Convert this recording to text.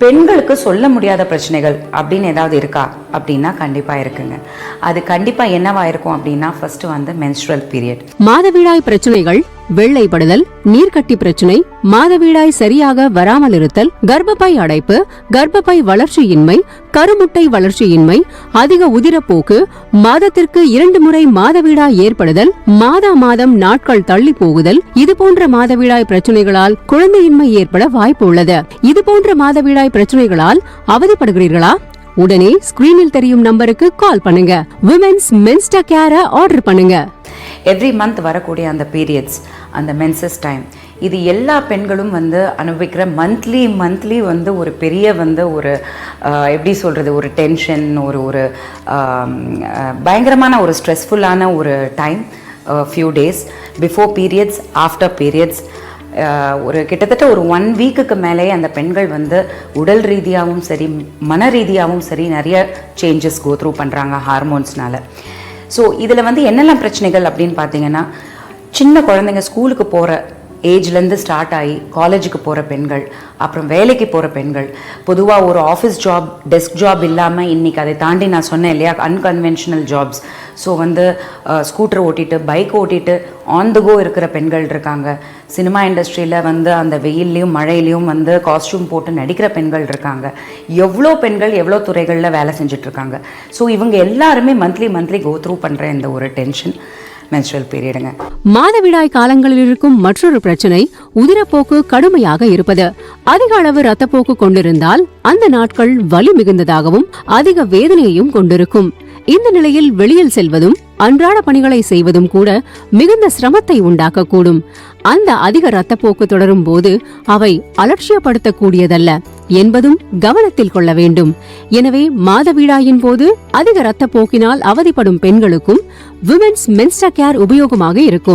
பெண்களுக்கு சொல்ல முடியாத பிரச்சனைகள் அப்படின்னு ஏதாவது இருக்கா? அப்படின்னா கண்டிப்பாக இருக்குங்க. அது கண்டிப்பாக என்னவா இருக்கும் அப்படின்னா ஃபர்ஸ்ட் வந்து மென்ஸ்ட்ரல் பீரியட் மாதவிடாய் பிரச்சனைகள் வெள்ளைப்படுதல் நீர்க்கட்டி பிரச்சனை மாதவிடாய் சரியாக வராமல் இருத்தல் கர்ப்பப்பை அடைப்பு கர்ப்பப்பை வளர்ச்சியின்மை கருமுட்டை வளர்ச்சியின்மை அதிக உதிரப்போக்கு மாதத்திற்கு இரண்டு முறை மாதவிடாய் ஏற்படுதல் மாதா மாதம் நாட்கள் தள்ளி போகுதல் இது போன்ற மாதவிடாய் பிரச்சனைகளால் குழந்தையின்மை ஏற்பட வாய்ப்பு உள்ளது. இது போன்ற மாதவிடாய் பிரச்சனைகளால் அவதிப்படுகிறீர்களா? உடனே ஸ்கிரீனில் தெரியும் நம்பருக்கு கால் பண்ணுங்க. விமென்ஸ் மென்ஸ்டா கேர ஆர்டர் பண்ணுங்க. எவ்ரி மந்த் வரக்கூடிய அந்த பீரியட்ஸ் அந்த மென்சஸ் டைம் இது எல்லா பெண்களும் வந்து அனுபவிக்கிற மந்த்லி மந்த்லி வந்து ஒரு பெரிய வந்து ஒரு எப்படி சொல்கிறது ஒரு டென்ஷன் ஒரு ஒரு பயங்கரமான ஒரு ஸ்ட்ரெஸ்ஃபுல்லான ஒரு time few days before periods after periods ஒரு கிட்டத்தட்ட ஒரு ஒன் வீக்குக்கு மேலேயே அந்த பெண்கள் வந்து உடல் ரீதியாகவும் சரி மன ரீதியாகவும் சரி நிறைய சேஞ்சஸ் கோ த்ரூ பண்ணுறாங்க ஹார்மோன்ஸ்னால ஸோ இதில் வந்து என்னெல்லாம் பிரச்சனைகள் அப்படின்னு பார்த்தீங்கன்னா சின்ன குழந்தைங்க ஸ்கூலுக்கு போகிற ஏஜ்லேருந்து ஸ்டார்ட் ஆகி காலேஜுக்கு போகிற பெண்கள் அப்புறம் வேலைக்கு போகிற பெண்கள் பொதுவாக ஒரு ஆஃபீஸ் ஜாப் டெஸ்க் ஜாப் இல்லாமல் இன்றைக்கி அதை தாண்டி நான் சொன்னேன் இல்லையா அன்கன்வென்ஷனல் ஜாப்ஸ் ஸோ வந்து ஸ்கூட்டர் ஓட்டிட்டு பைக் ஓட்டிட்டு ஆன் த கோ இருக்கிற பெண்கள் இருக்காங்க. சினிமா இண்டஸ்ட்ரியில் வந்து அந்த வெயில்லையும் மழையிலையும் வந்து காஸ்டியூம் போட்டு நடிக்கிற பெண்கள் இருக்காங்க. எவ்வளோ பெண்கள் எவ்வளோ துறைகளில் வேலை செஞ்சிட்ருக்காங்க ஸோ இவங்க எல்லாருமே மந்த்லி மந்த்லி கோ த்ரூ பண்ணுற இந்த ஒரு டென்ஷன் மென்ஸ்ட்ரல் பீரியடுங்க மாதவிடாய் காலங்களில் இருக்கும் மற்றொரு பிரச்சனை உதிரப்போக்கு கடுமையாக இருப்பது. அதிக அளவு ரத்தப்போக்கு கொண்டிருந்தால் அந்த நாட்கள் வலி மிகுந்ததாகவும் அதிக வேதனையையும் கொண்டிருக்கும். இந்த நிலையில் வெளியில் செல்வதும் அன்றாட பணிகளை செய்வதும் கூட மிகுந்த சிரமத்தை உண்டாக்கக்கூடும். அந்த அதிக ரத்தப்போக்கு தொடரும் போது அவை அலட்சியப்படுத்தக்கூடியதல்ல. என்பதும் கவனத்தில் கொள்ள வேண்டும். எனவே மாதவிடாயின் போது அதிக இரத்தப்போக்கினால் அவதிப்படும் பெண்களுக்கும் விமென்ஸ் மென்ஸ்டா கேர் உபயோகமாக இருக்கும்.